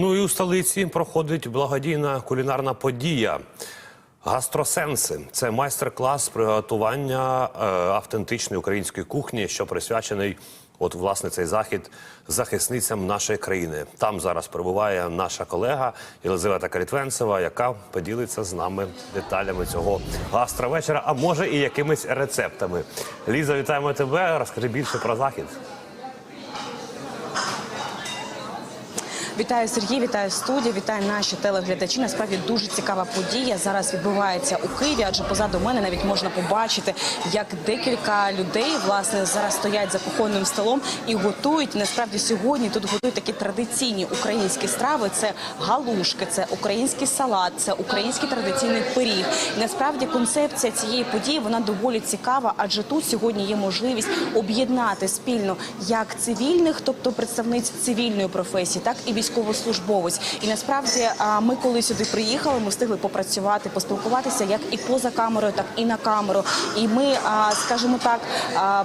Ну і у столиці проходить благодійна кулінарна подія. Гастросенси це майстер-клас приготування е, автентичної української кухні, що присвячений, от власне цей захід захисницям нашої країни. Там зараз перебуває наша колега Єлизавета Карітвенцева, яка поділиться з нами деталями цього гастровечора, а може і якимись рецептами. Ліза, вітаємо тебе. Розкажи більше про захід. Вітаю Сергій, вітаю студію, вітаю наші телеглядачі. Насправді дуже цікава подія зараз відбувається у Києві, адже позаду мене навіть можна побачити, як декілька людей власне зараз стоять за кухонним столом і готують. Насправді сьогодні тут готують такі традиційні українські страви. Це галушки, це український салат, це український традиційний пиріг. Насправді концепція цієї події вона доволі цікава, адже тут сьогодні є можливість об'єднати спільно як цивільних, тобто представниць цивільної професії, так і військовослужбовець. І насправді ми, коли сюди приїхали, ми встигли попрацювати, поспілкуватися як і поза камерою, так і на камеру. І ми, скажімо так,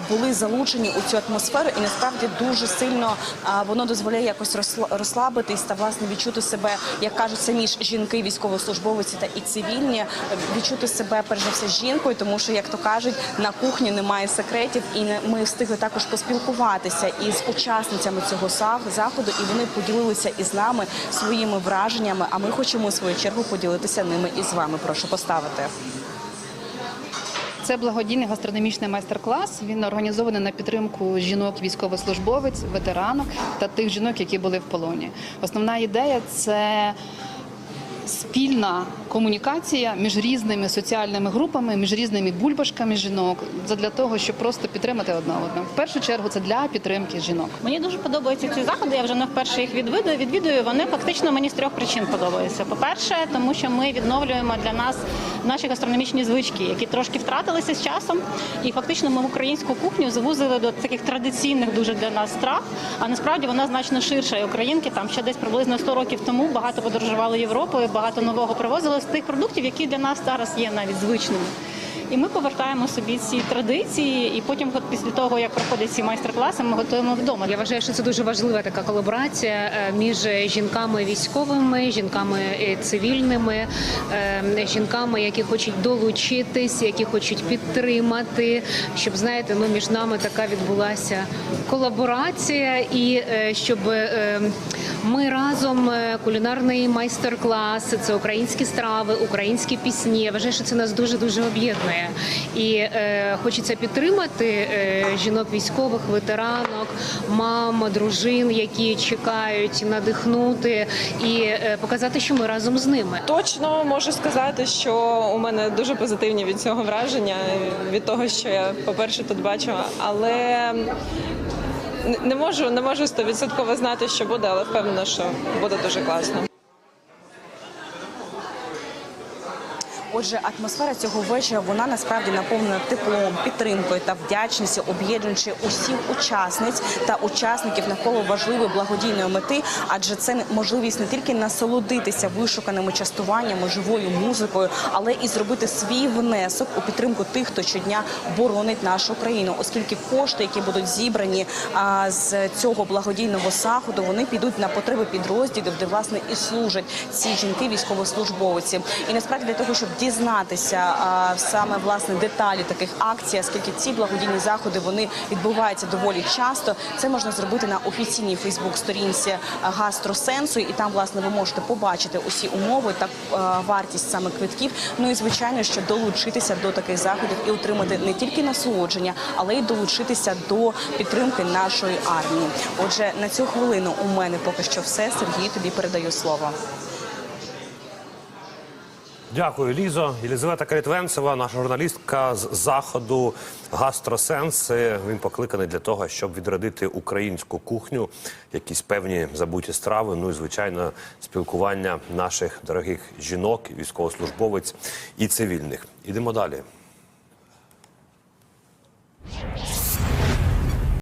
були залучені у цю атмосферу, і насправді дуже сильно воно дозволяє якось розсла- розслабитись та власне відчути себе, як кажуть самі ж жінки, військовослужбовці та і цивільні, відчути себе перш за все жінкою, тому що, як то кажуть, на кухні немає секретів, і ми встигли також поспілкуватися із учасницями цього заходу, і вони поділилися із нами своїми враженнями. А ми хочемо у свою чергу поділитися ними із вами. Прошу поставити. Це благодійний гастрономічний майстер-клас. Він організований на підтримку жінок, військовослужбовець, ветеранок та тих жінок, які були в полоні. Основна ідея це спільна комунікація між різними соціальними групами, між різними бульбашками жінок, для того, щоб просто підтримати одна одну. В першу чергу це для підтримки жінок. Мені дуже подобаються ці заходи. Я вже не вперше їх відвідую. Відвідую вони фактично мені з трьох причин подобаються. По-перше, тому що ми відновлюємо для нас наші гастрономічні звички, які трошки втратилися з часом. І фактично ми українську кухню звузили до таких традиційних дуже для нас страв. А насправді вона значно ширша. І українки там ще десь приблизно 100 років тому багато подорожували Європою, багато нового привозили з тих продуктів, які для нас зараз є навіть звичними. І ми повертаємо собі ці традиції, і потім, от після того, як проходять ці майстер-класи, ми готуємо вдома. Я вважаю, що це дуже важлива така колаборація е, між жінками військовими, жінками е, цивільними, е, жінками, які хочуть долучитись, які хочуть підтримати. Щоб знаєте, ну між нами така відбулася колаборація, і щоб ми разом кулінарний майстер-клас, це українські страви, українські пісні. Я вважаю, що це нас дуже дуже об'єднує. І е, хочеться підтримати е, жінок військових, ветеранок, мам, дружин, які чекають надихнути і е, показати, що ми разом з ними. Точно можу сказати, що у мене дуже позитивні від цього враження, від того, що я, по-перше, тут бачу, але не можу, не можу стовідсотково знати, що буде, але впевнена, що буде дуже класно. Отже, атмосфера цього вечора вона насправді наповнена теплом, підтримкою та вдячністю, об'єднуючи усіх учасниць та учасників навколо важливої благодійної мети, адже це можливість не тільки насолодитися вишуканими частуваннями, живою музикою, але і зробити свій внесок у підтримку тих, хто щодня боронить нашу країну, оскільки кошти, які будуть зібрані з цього благодійного заходу, вони підуть на потреби підрозділів, де власне і служать ці жінки, військовослужбовці. І насправді для того, щоб дізнатися а, саме власне деталі таких акцій, оскільки ці благодійні заходи вони відбуваються доволі часто. Це можна зробити на офіційній Фейсбук-сторінці гастросенсу, і там власне ви можете побачити усі умови та а, вартість саме квитків. Ну і звичайно, що долучитися до таких заходів і отримати не тільки насолодження, але й долучитися до підтримки нашої армії. Отже, на цю хвилину у мене поки що все. Сергій, тобі передаю слово. Дякую, Лізо. Єлізавета Карітвенцева, наша журналістка з заходу Гастросенс. Він покликаний для того, щоб відродити українську кухню, якісь певні забуті страви. Ну і звичайно, спілкування наших дорогих жінок, військовослужбовець і цивільних. Ідемо далі.